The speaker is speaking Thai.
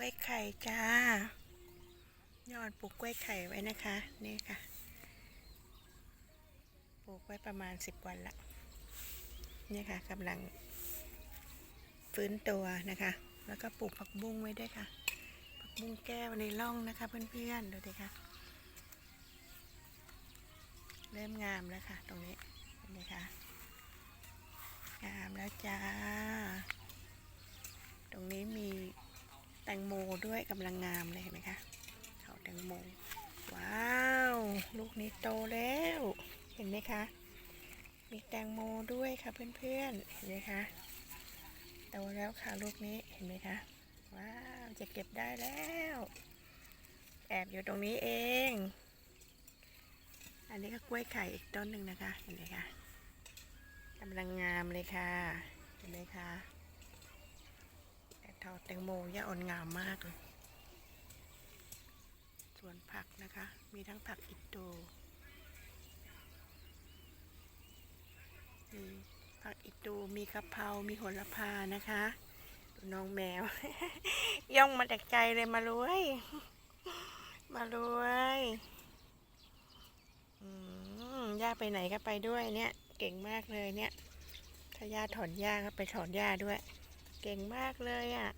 ล้วยไข่จ้า ยอดปลูกกล้วยไข่ไว้นะคะ นี่ค่ะ ปลูกไว้ประมาณสิบวันละนี่ค่ะกำลังฟื้นตัวนะคะ แล้วก็ปลูกผักบุ้งไว้ด้วยค่ะ ผักบุ้งแก้วในร่องนะคะเพื่อนๆ ดูดิค่ะ เริ่มงามแล้วค่ะ ตรงนี้เห็นไหมคะ งามแล้วจ้า ตรงนี้มีแตงโมด้วยกำลังงามเลยเห็นไหมคะเขาแตงโม ว้าว ลูกนี้โตแล้ว เห็นไหมคะ มีแตงโมด้วยค่ะเพื่อนๆ เห็นไหมคะ โตแล้วค่ะลูกนี้ เห็นไหมคะ ว้าว จะเก็บได้แล้ว แอบอยู่ตรงนี้เอง อันนี้ก็กล้วยไข่อีกต้นหนึ่งนะคะ เห็นไหมคะกำลังงามเลยค่ะ เห็นไหมคะ แต่ทอดแตงโมย่าอ่อนงามมากเลยสวนผักนะคะ มีทั้งผักอิโตมีผักอิตูมีกะเพรา มีโหระพานะคะดูน้องแมว ย่องมาแต่ไกลเลยมารวย มารวยย่าไปไหนก็ไปด้วยเนี่ย เก่งมากเลยเนี่ย ถ้าย่าถอนหญ้าก็ไปถอนหญ้าด้วย เก่งมากเลยอะ